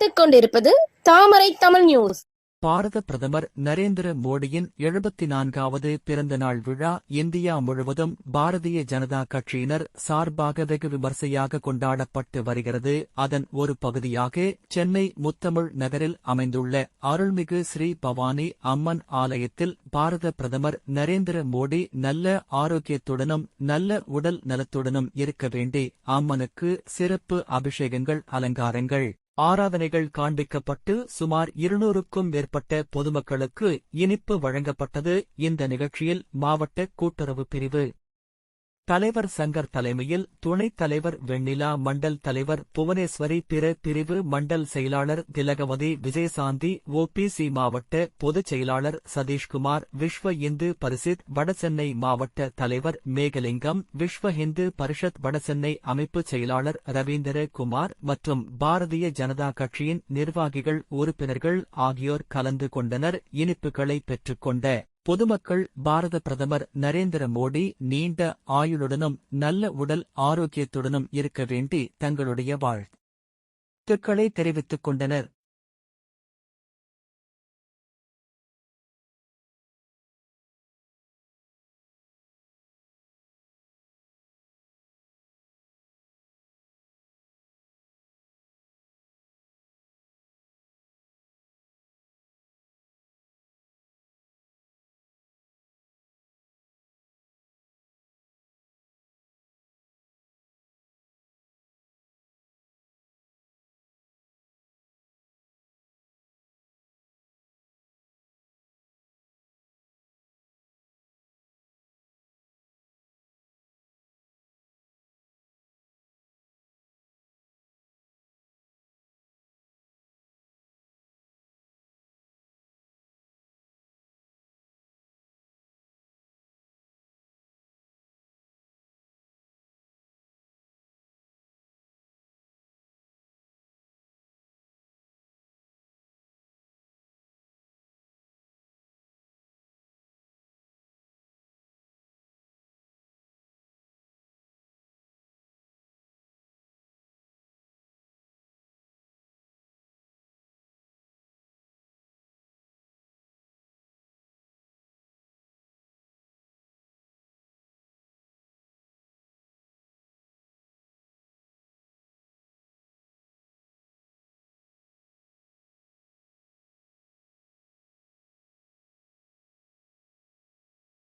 பார்த்துக் கொண்டிருப்பது தாமரை தமிழ் நியூஸ் பாரத பிரதமர் நரேந்திர மோடியின் எழுபத்தி நான்காவது பிறந்த நாள் விழா இந்தியா முழுவதும் பாரதிய ஜனதா கட்சியினர் சார்பாக வெகு விமர்சையாக கொண்டாடப்பட்டு வருகிறது. அதன் ஒரு பகுதியாக சென்னை முத்தமிழ் நகரில் அமைந்துள்ள அருள்மிகு ஸ்ரீ பவானி அம்மன் ஆலயத்தில் பாரத பிரதமர் நரேந்திர மோடி நல்ல ஆரோக்கியத்துடனும் நல்ல உடல் நலத்துடனும் இருக்க வேண்டி அம்மனுக்கு சிறப்பு அபிஷேகங்கள் அலங்காரங்கள். ஆராதனைகள் காண்பிக்கப்பட்டு சுமார் இருநூறுக்கும் மேற்பட்ட பொதுமக்களுக்கு இனிப்பு வழங்கப்பட்டது. இந்த நிகழ்ச்சியில் மாவட்ட கூட்டுறவு பிரிவு தலைவர் சங்கர் தலைமையில் துணைத் தலைவர் வெண்ணிலா மண்டல் தலைவர் புவனேஸ்வரி பிற பிரிவு மண்டல் செயலாளர் திலகவதி விஜயசாந்தி ஓபிசி மாவட்ட பொதுச் செயலாளர் சதீஷ்குமார் விஸ்வ இந்து பரிசித் வடசென்னை மாவட்ட தலைவர் மேகலிங்கம் விஸ்வ இந்து பரிஷத் வடசென்னை அமைப்பு செயலாளர் ரவீந்திர குமார் மற்றும் பாரதிய ஜனதா கட்சியின் நிர்வாகிகள் உறுப்பினர்கள் ஆகியோர் கலந்து கொண்டனர். இனிப்புகளை பெற்றுக்கொண்ட பொதுமக்கள் பாரத பிரதமர் நரேந்திர மோடி நீண்ட ஆயுளுடனும் நல்ல உடல் ஆரோக்கியத்துடனும் இருக்க வேண்டி தங்களுடைய வாழ்த்துக்களை தெரிவித்துக் கொண்டனர்.